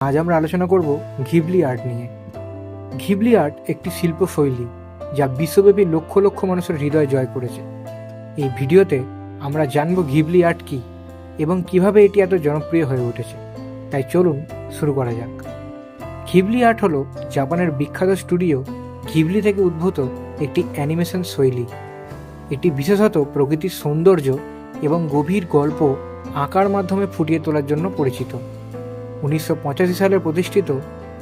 আজ আমরা আলোচনা করব ঘিবলি আর্ট নিয়ে। ঘিবলি আর্ট একটি শিল্প শৈলী যা বিশ্বব্যাপী লক্ষ লক্ষ মানুষের হৃদয় জয় করেছে। এই ভিডিওতে আমরা জানব ঘিবলি আর্ট কী এবং কীভাবে এটি এত জনপ্রিয় হয়ে উঠেছে। তাই চলুন শুরু করা যাক। ঘিবলি আর্ট হলো জাপানের বিখ্যাত স্টুডিও ঘিবলি থেকে উদ্ভূত একটি অ্যানিমেশন শৈলী। এটি বিশেষত প্রকৃতির সৌন্দর্য এবং গভীর গল্প আঁকার মাধ্যমে ফুটিয়ে তোলার জন্য পরিচিত। উনিশশো পঁচাশি সালে প্রতিষ্ঠিত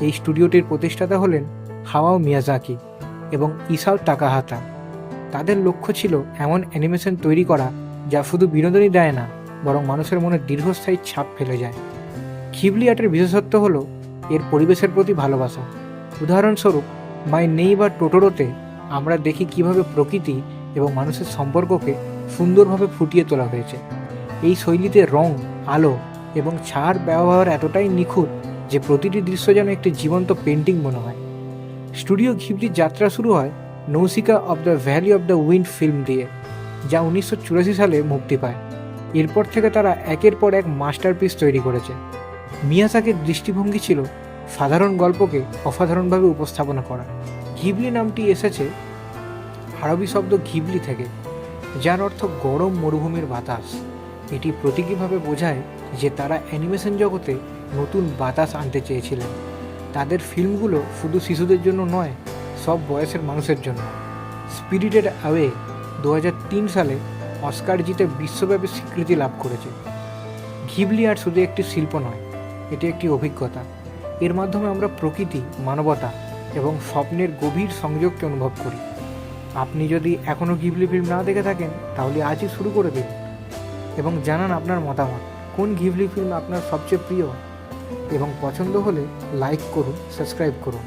এই স্টুডিওটির প্রতিষ্ঠাতা হলেন হাওয়াও মিয়াজাকি এবং ইসাও তাকাহাতা। তাদের লক্ষ্য ছিল এমন অ্যানিমেশন তৈরি করা যা শুধু বিনোদনই দেয় না, বরং মানুষের মনে দীর্ঘস্থায়ী ছাপ ফেলে যায়। খিবলি আর্টের বিশেষত্ব হল এর পরিবেশের প্রতি ভালোবাসা। উদাহরণস্বরূপ, মাই নেই বা টোটোরোতে আমরা দেখি কীভাবে প্রকৃতি এবং মানুষের সম্পর্ককে সুন্দরভাবে ফুটিয়ে তোলা হয়েছে। এই শৈলীতে রং, আলো এবং ছাড় ব্যবহার এতটাই নিখুঁত যে প্রতিটি দৃশ্য যেন একটি জীবন্ত পেন্টিং মনে হয়। স্টুডিও ঘিবলির যাত্রা শুরু হয় Nausicaa of the Valley of the Wind film দিয়ে, যা উনিশশো চুরাশি সালে মুক্তি পায়। এরপর থেকে তারা একের পর এক মাস্টারপিস তৈরি করেছে। মিয়াসাকের দৃষ্টিভঙ্গি ছিল সাধারণ গল্পকে অসাধারণভাবে উপস্থাপনা করা। ঘিবলি নামটি এসেছে আরবি শব্দ ঘিবলি থেকে, যার অর্থ গরম মরুভূমির বাতাস। এটি প্রতীকীভাবে বোঝায় যে তারা অ্যানিমেশন জগতে নতুন বাতাস আনতে চেয়েছিলেন। তাদের ফিল্মগুলো শুধু শিশুদের জন্য নয়, সব বয়সের মানুষের জন্য। স্পিরিটেড অ্যাওয়ে দু হাজার তিন সালে অস্কার জিতে বিশ্বব্যাপী স্বীকৃতি লাভ করেছে। ঘিবলি আর্ট শুধু একটি শিল্প নয়, এটি একটি অভিজ্ঞতা। এর মাধ্যমে আমরা প্রকৃতি, মানবতা এবং স্বপ্নের গভীর সংযোগকে অনুভব করি। আপনি যদি এখনও ঘিবলি ফিল্ম না দেখে থাকেন, তাহলে আজই শুরু করে দিন। এবং জানান আপনার মতামত। কোন ঘিবলি ফিল্ম আপনার সবচেয়ে প্রিয়? এবং পছন্দ হলে লাইক করুন সাবস্ক্রাইব করুন।